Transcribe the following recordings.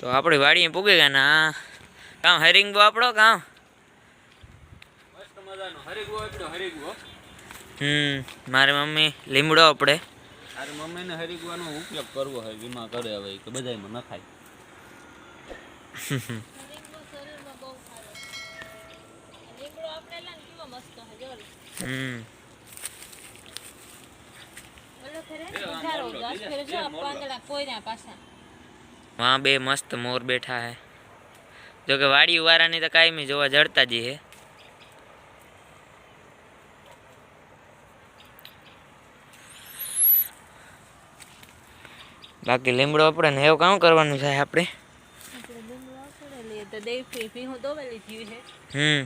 તો આપણી વાડીએ પૂગી ગયા ને? આ કામ હરિંગ બો આપણો કામ? મસ્ત મજાનો હરીગવો આપડો હરીગવો હમ મારી મમ્મી લીમડો આપણે તારી મમ્મીને હરીગવાનો ઉપયોગ કરવો હોય વીમા કરે હવે કે બધાયમાં નખાય. હમ. વहाँ બે મસ્ત મોર બેઠા હે. જોકે વાડી વાળાની તો કાયમી જોવા જડતા જ હે. બાકી લીમડો આપણે ને એવું કામ કરવાનું છે આપણે હમ.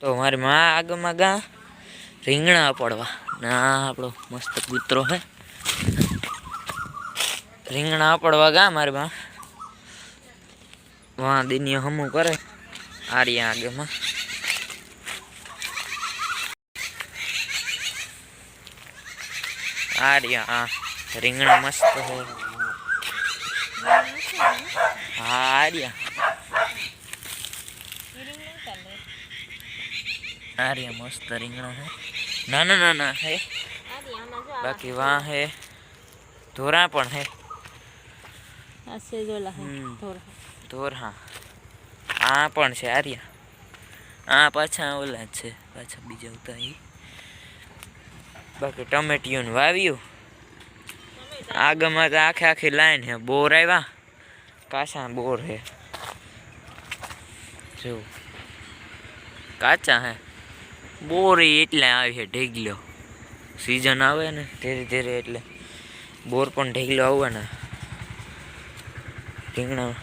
તો મારી માં આગમાં ગા રીંગણા પડવા ના, આપણો મસ્ત કૂતરો હે. રીંગણા પડવા ગા મારી માં. વાં દિનિયો હમું કરે. આર્યા આગમાં. આર્યા આ રીંગણા મસ્ત હે. હા આર્યા આર્યા મસ્ત રીંગણો હે નાના નાના હે બાકી વાં હે ધોરા પણ હે. ધોર. હા આ પણ છે આર્યા. આ પાછા ઓલા છે. પાછા બીજા ઉતા ઈ. બાકી ટમેટિયું વાવ્યું. આગમાં તો આખે આખી લાઈન હે બોર આવ્યા કાચા બોર હે જો. કાચા હે બોર એટલે આવી છે, ઢેગલો. સિઝન આવે ને, ધીરે ધીરે એટલે બોર પણ ઢેગલો આવે ને રીંગણા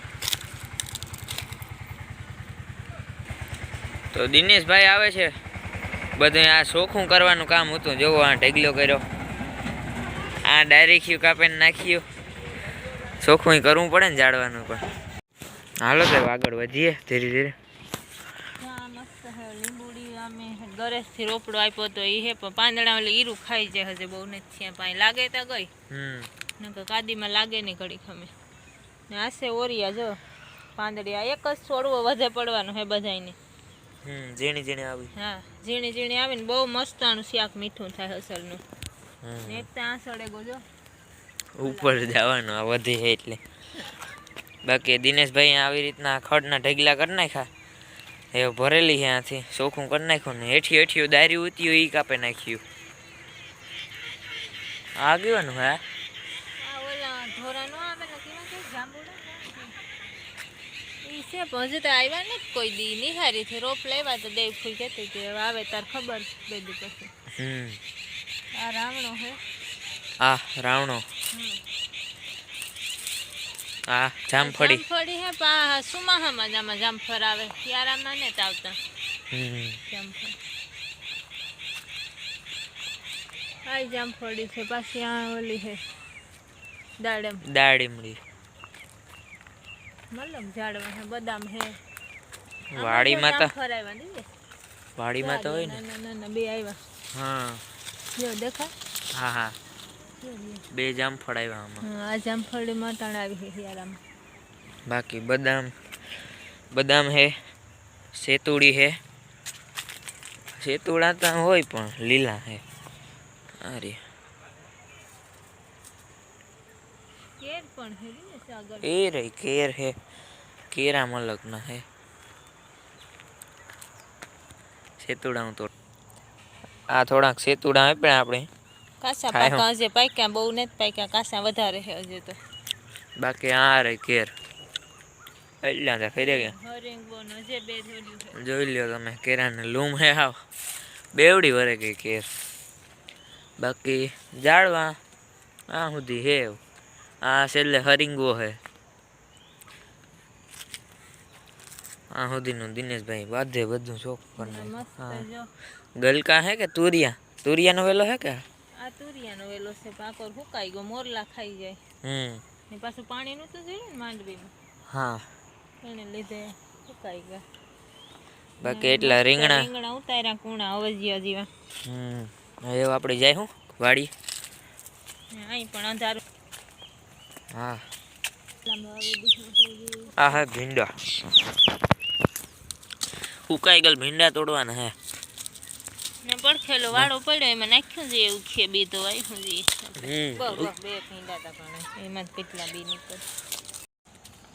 તો દિનેશભાઈ આવે છે. બધું આ શોખું કરવાનું કામ હતું. જોવો આ ઢગલો કર્યો. આ ડાયરેક્ટ કાપીને નાખ્યું. શોખું કરવું પડે ને જાળવાનું પણ. હાલો સાહેબ, આગળ વધીએ ધીરે ધીરે. ગરેજથી રોપડો આપ્યો તો એ હે પણ પાંદડા એટલે ઈરું ખાઈ જાય હજે બહુ નથી ત્યાં પાણી લાગે તો ગઈ. હમ. નકર કાદીમાં લાગે નહીં ઘડી ખમે. ને આશે ઓરિયા જો. પાંદડિયા એક જ છોડવો વધે પડવાનો હે બધાને હમ ઝીણી ઝીણી આવી. હા ઝીણી ઝીણી આવીને બહુ મસ્તાનું શાક મીઠું થાય અસલનું. હમ. ને એક તો આ સડે ગોજો ઉપર જવાનું આ વધી એટલે. બાકી દિનેશભાઈ આવી રીતના ખડના ઢગલા કરી નાખ્યા? એ ભરેલી છે આથી. ચોખ્ખું કરી નાખ્યું ને હેઠી હેઠીઓ દારી ઉત્યું એ કાપી નાખ્યું. આ ગયું હે નો છે હજુ તો આવ્યા ને કોઈ દી. નિહારી થી રોપ લેવા તો દેવ ફૂલ કહેતી કે આવે તાર ખબર બે દી પછી. હમ. આ રાવણો હે. આ રાવણો. આ જામફળી. જામફળી હે પા સુમાહામાં જ આમાં જામફળ આવે. શિયાળામાં ને આવતા હમ. જામફળ. આ જામફળી છે પાછી આ ઓલી હે દાડમ. દાળીમડી મતલબ ઝાડવા હે બદામ હે. વાડીમાં તો જામફળ આવ્યા દીદી વાડીમાં તો હોય ને. ના ના ના બે આવ્યા. હા. જો દેખા હા હા. જો બે. જામફળ આવ્યા આમાં. આ જામફળી ત્રણ આવી છે શિયાળામાં બાકી બદામ બદામ હે સેતુડી હે. સેતુડા તો હોય પણ લીલા હે. અરે કેર પણ હે ને સાગર? એ રહી કેર હે. કેરા મલકના હે. સેતુડા તો આ થોડાક સેતુડા આપ્યા આપણે કાસા ખાય પાકા હજે પાક્યા બહુ નથી પાક્યા કાસા વધારે છે હજે તો. બાકી આ રહી કેર એટલા તો ખરી ગયા. હરિંગ બોન હજે બે થોડ્યું છે. જોઈ લ્યો તમે કેરાને લૂમ હે હાવ બેવડી વરે ગઈ કેર બાકી જાળવા આ સુધી હે આ છેલ્લે હરિંગો હે. આ સુધીનું દિનેશભાઈ બાંધે બધું શોખ કરી મસ્ત હા. જો. ગલકા હે કે તુરિયા? તુરિયાનો વેલો હે કે? આ તુરિયાનો વેલો છે પાકોર સુકાઈ ગયો મોરલા ખાઈ જાય. હમ. ને પાછું પાણીનું તો જોઈએ ને માંડવીમાં હા. એને લીધે સુકાઈ ગયા. બાકી એટલા રીંગણા? રીંગણા ઉતાર્યા કુણા અવજિયા જેવા. હમ. હવે આપણે જાય હું વાડી? અહીં પણ અંધારું. હા. આ હા ભીંડા. ઉકાઈ ગયેલ ભીંડા તોડવાના હે. ને પડખેલો વાળો પડ્યો એમાં નાખ્યું છે એવું છે બી તો આવ્યું છે. હમ. બહુ બહુ બે ભીંડા હતા પણ એમાં જ કેટલા બી નીકળ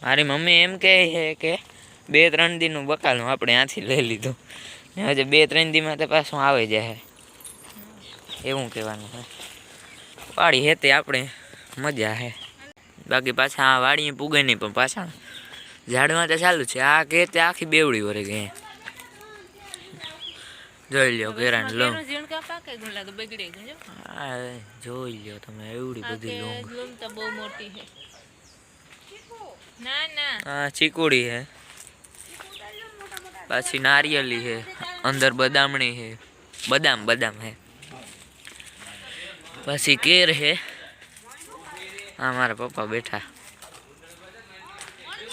મારી મમ્મી એમ કહે છે કે બે ત્રણ દિનનું બકાલું આપણે ત્યાંથી લઈ લીધું. ને હજુ બે ત્રણ દીમાં તો પાછું આવે જાય એવું કહેવાનું હે વાડી હેતે આપણે મજા હે. બાકી પાછા આ વાડીએ પૂગે નહીં પણ પાછા ઝાડમાં તો ચાલુ છે. આ કે તે આખી બેવડી વરે ગઈ. જોઈ લ્યો લઉં. કેરું ઝીણકા પાકે ગુણ લાગે બગડે ગયું જો. આ જોઈ લ્યો તમે એવડી બધી લોંગ લૂંગ તો બહુ મોટી છે. ના ના. આ ચીકુડી હે પાછી નારિયેલી હે અંદર બદામણી હે બદામ બદામ હે પછી કેર હે આ મારા પપ્પા બેઠા.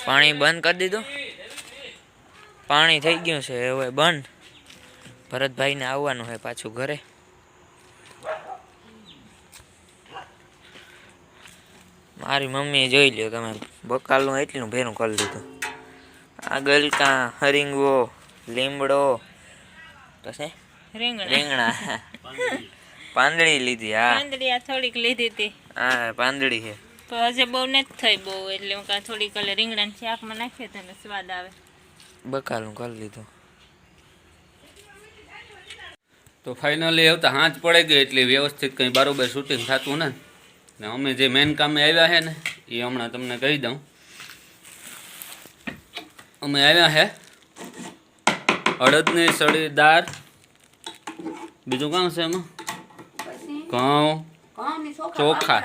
પાણી બંધ કરી દીધું? પાણી થઈ ગયું છે હવે બંધ. ભરતભાઈને આવવાનું છે પાછું ઘરે. મારી મમ્મીએ જોઈ લ્યો તમે બકાલનું એટલું ભેરું કરી દીધું આ ગલકા હરીંગવો લીમડો પછી? રીંગણા. રીંગણા. પાંદડી લીધી હા. પાંદડી આ થોડીક લીધી હતી. હા પાંદડી છે. તો હજે બહુ નથી થઈ બહુ એટલે હું કાં થોડીક એટલે રીંગણાની શાકમાં નાખીએ તો સ્વાદ આવે. બકાલું કરી લીધું. તો ફાઇનલી આવતા હાથ પડે ગઈ એટલે વ્યવસ્થિત કંઈ બરાબર શૂટિંગ થતું ને ને અમે જે મેન કામે આવ્યા છે ને એ હમણાં તમને કહી દઉં. અમે આવ્યા છે અડદની સળી દાળ. બીજું કામ છે એમાં? ઘઉં. ચોખા.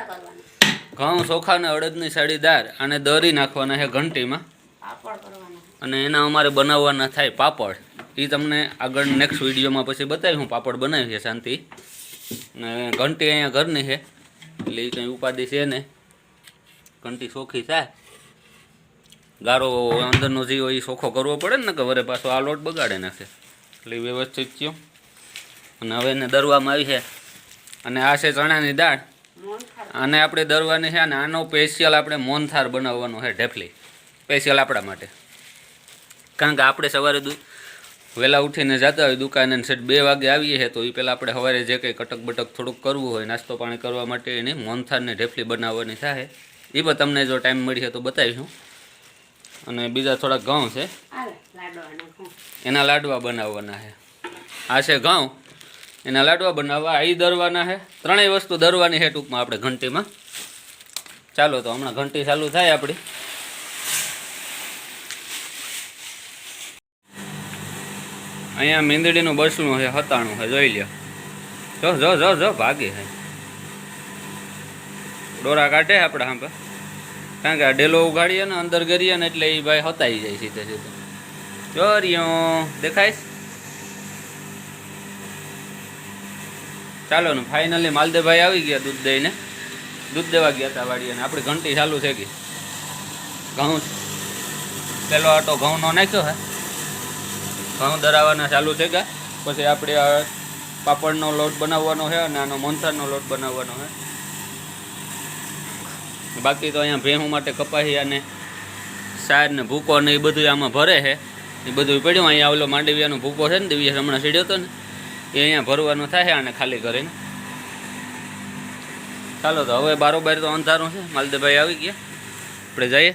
ઘઉં ચોખા ને અડદની સળી દાળ. અને દરી નાખવાના છે ઘંટીમાં. અને એના અમારે બનાવવાના થાય પાપડ. એ તમને આગળ નેક્સ્ટ વિડીયોમાં પછી બતાવી, હું પાપડ બનાવી છે શાંતિ. ઘંટી અહીંયા ઘરની છે, એટલે એ કંઈ ઉપાધિ છે ને ઘંટી સોખી થાય. ગારો અંદરનો જે હોય એ સોખો કરવો પડે ને કે વરે પાછો આ લોટ બગાડે નાખે. એટલે વ્યવસ્થિત થયો. અને હવે એને દરવામાં આવી છે. અને આ છે ચણાની દાળ. આને આપણે દરવાની છે અને આનો સ્પેશિયલ આપણે મોનથાર બનાવવાનો છે ઢેફલી. સ્પેશિયલ આપણા માટે. કારણ કે આપણે સવારે દુ વહેલા ઉઠીને જતા હોય દુકાને સેટ બે વાગે આવીએ છે તો એ પહેલાં આપણે સવારે જે કંઈ કટક બટક થોડુંક કરવું હોય નાસ્તો પાણી કરવા માટે એની મોનથાનને ઢેફલી બનાવવાની થાય. એ પણ તમને જો ટાઈમ મળીએ તો બતાવીશું અને બીજા થોડાક ઘઉં છે. એના લાડવા બનાવવાના છે. આ છે ઘઉં. એના લાડવા બનાવવા આ દરવાના છે. ત્રણેય વસ્તુ દરવાની છે ટૂંકમાં આપણે ઘંટીમાં. ચાલો તો હમણાં ઘંટી ચાલુ થાય આપણી. અહીંયા મીંદડીનું બસનું છે, હતાણું છે, જોઈ લ્યો. જો જો જો જો, ભાગી છે. ડોરા કાઢે આપણે હા કારણ કે આ ડેલો ઉગાડીએ ને, અંદર કરીએ ને, એટલે એ ભાઈ હતાઈ જાય સીધે સીધે. જો રિયો દેખાય છે? ચાલો ને ફાઇનલી માલદેભાઈ આવી ગયા દૂધ દઈને. દૂધ દેવા ગયા હતા વાડીએ આપણી ઘંટી ચાલુ છે કે ઘઉં પેલો આટો ઘઉંનો નાખ્યો હે ઘઉં દરાવવાના ચાલુ છે કે પછી આપણે પાપડનો લોટ બનાવવાનો છે અને આનો મોનથારનો લોટ બનાવવાનો છે. બાકી તો અહીંયા ભેહું માટે કપાસી અને સાર ને ભૂકો ને એ બધું આમાં ભરે છે. એ બધું પડ્યું. અહીંયા ઓલો માંડવિયાનો ભૂકો છે ને, દિવ્ય હમણાં સીડ્યો હતો ને, એ અહીંયા ભરવાનો થાય આને ખાલી કરીને. ચાલો તો હવે બારોબાર તો અંધારું છે. માલદેભાઈ આવી ગયા. આપણે જઈએ.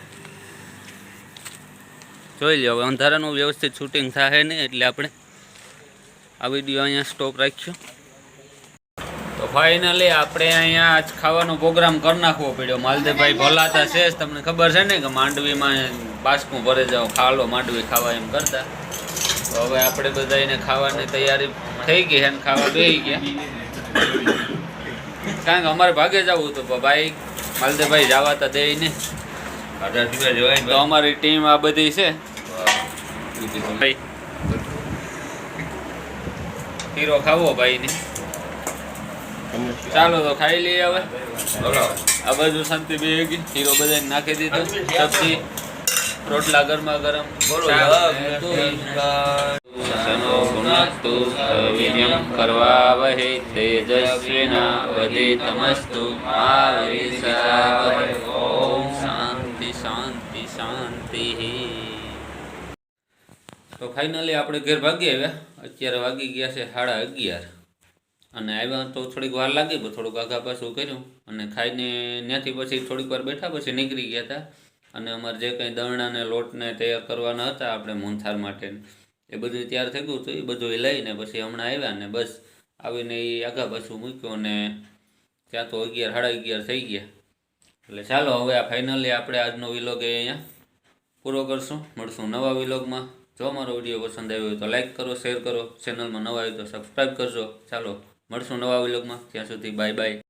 જોઈ લો હવે અંધારાનું વ્યવસ્થિત શૂટિંગ થાય નહીં એટલે આપણે આ વીડિયો અહીંયા સ્ટોપ રાખ્યો. તો ફાઇનલી આપણે અહીંયા આજ ખાવાનો પ્રોગ્રામ કરી નાખવો પડ્યો. માલદેવભાઈ ભલાતા છે તમને ખબર છે ને કે માંડવીમાં બાસકું ભરે જાઓ ખાલો માંડવી ખાવા એમ કરતા. તો હવે આપણે બધા એને ખાવાની તૈયારી થઈ ગઈ છે ખાવા બેસી ગયા. કારણ કે અમારે ભાગે જવું હતું ભાઈ માલદેવભાઈ જવા તો દે નહીં. તો અમારી ટીમ આ બધી છે. ભાઈ હીરો ખાવો ભાઈ ને. ચાલો તો ખાઈ લઈએ હવે. આ બાજુ શાંતિ બે ગઈ. હીરો બધા નાખી દીધો. સબ્જી રોટલા ગરમા ગરમ. કરવા ને દૂધ. સનો ભુનક્તુ વીર્યમ કરવાવહે તેજસ્વિનાવધિતમસ્તુ મા વિદ્વિષાવહે ઓમ શાંતિ શાંતિ. તો ફાઇનલી આપણે ઘેર ભાગી આવ્યા અત્યારે વાગી ગયા છે સાડા અગિયાર. અને આવ્યા તો થોડીક વાર લાગી, પણ થોડુંક આગા પાછું કર્યું. અને ખાઈને ત્યાંથી પછી થોડીક વાર બેઠા પછી નીકળી ગયા હતા. અને અમારે જે કંઈ દળણાને લોટને તૈયાર કરવાના હતા આપણે મોનથાર માટે એ બધું તૈયાર થઈ ગયું હતું, એ બધું લઈને પછી હમણાં આવ્યા ને બસ. આવીને એ આગા પાછું મૂક્યું અને ત્યાં તો અગિયાર, સાડા અગિયાર થઈ ગયા. એટલે ચાલો હવે આ ફાઇનલી આપણે આજનો વિલોગ એ અહીંયા પૂરો કરશું. મળશું નવા વિલોગમાં જો મારો વીડિયો પસંદ આવ્યો હોય તો લાઈક કરો શેર કરો. ચેનલમાં નવા હોય તો સબસ્ક્રાઈબ કરજો. ચાલો, મળશું નવા વિલોગમાં ત્યાં સુધી બાય બાય